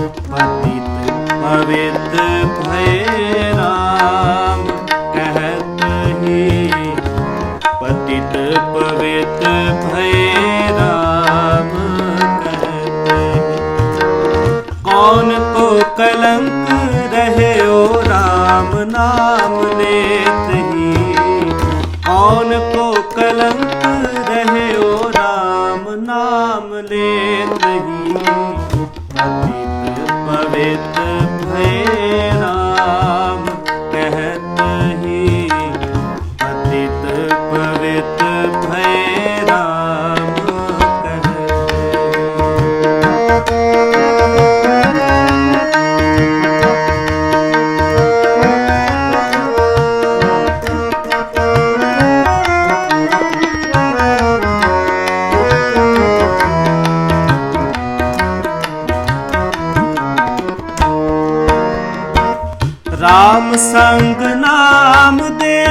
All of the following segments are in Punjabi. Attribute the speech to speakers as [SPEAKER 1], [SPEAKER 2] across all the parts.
[SPEAKER 1] ਪਤਿਤ ਪਵਿੱਤ ਭੈ ਰਾਮ, ਕਹਿਤ ਹੀ। ਪਤਿਤ ਪਵਿੱਤ ਭੈ ਰਾਮ, ਕਹਿਤ ਹੀ। ਕੌਣ ਕੋ ਕਲੰਕ ਰਹਿਓ ਰਾਮ, ਨਾਮ ਨੇ ਤਹੀ ਕੌਣ ਕੋ ਕਲੰਕ RAM ਸੰਗ ਨਾਮ ਦੇ,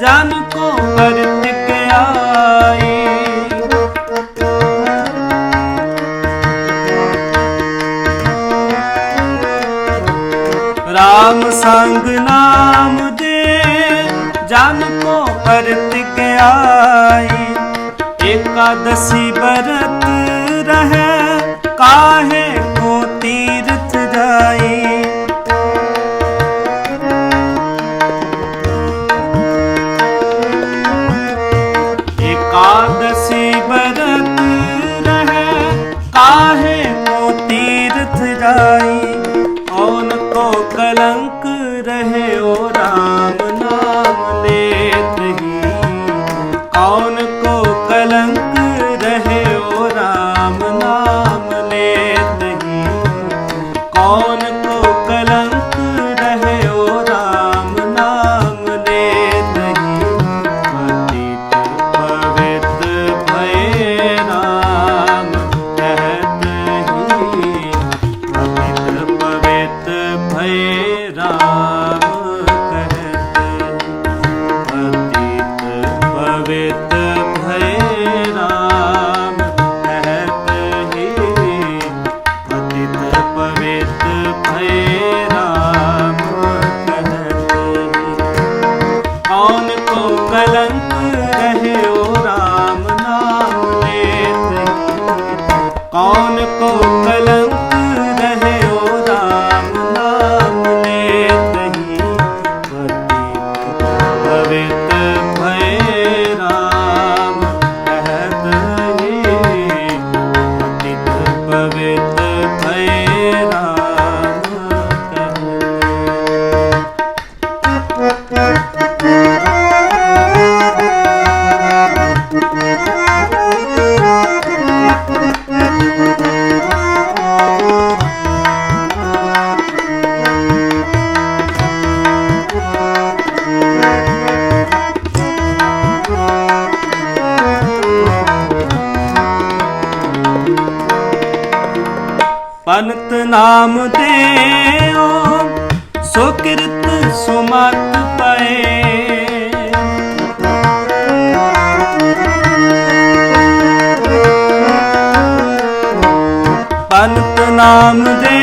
[SPEAKER 1] ਜਨ ਕੋ ਵਰਤ ਕੇ ਆਈ। RAM ਸੰਗ ਨਾਮ ਦੇ, ਜਨ ਕੋ ਵਰਤ ਕੇ ਆਈ। ਏਕਾदशी ਬਰਤ ਰਹੇ, ਕਾਹੇ Hare ਸੋ ਕਿਰਤ ਸੋ ਮਤ ਪਾਏ। ਪੰਤ ਨਾਮ ਦੇ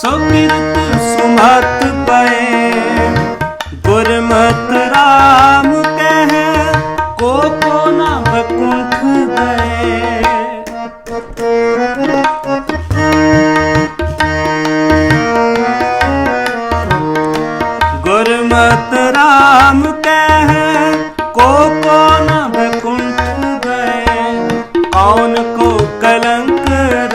[SPEAKER 1] ਸੋ ਕਿਰਤ ਸੁਮਤ ਪਏ। ਗੁਰਮਤ ਨਿਰੰਕਾਰ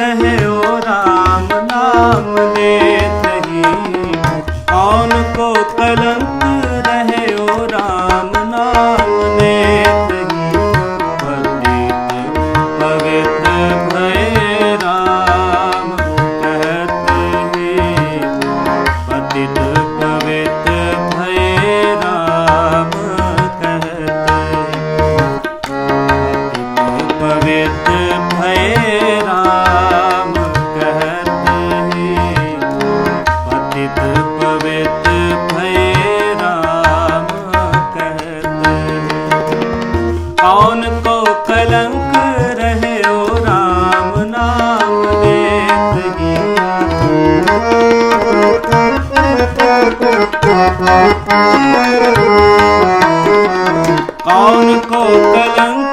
[SPEAKER 1] ਕਲੰਕ ਰਹਿਓ RAM ਨਾਮ ਦੇਤ ਕੌਣ ਕੋ ਕਲੰਕ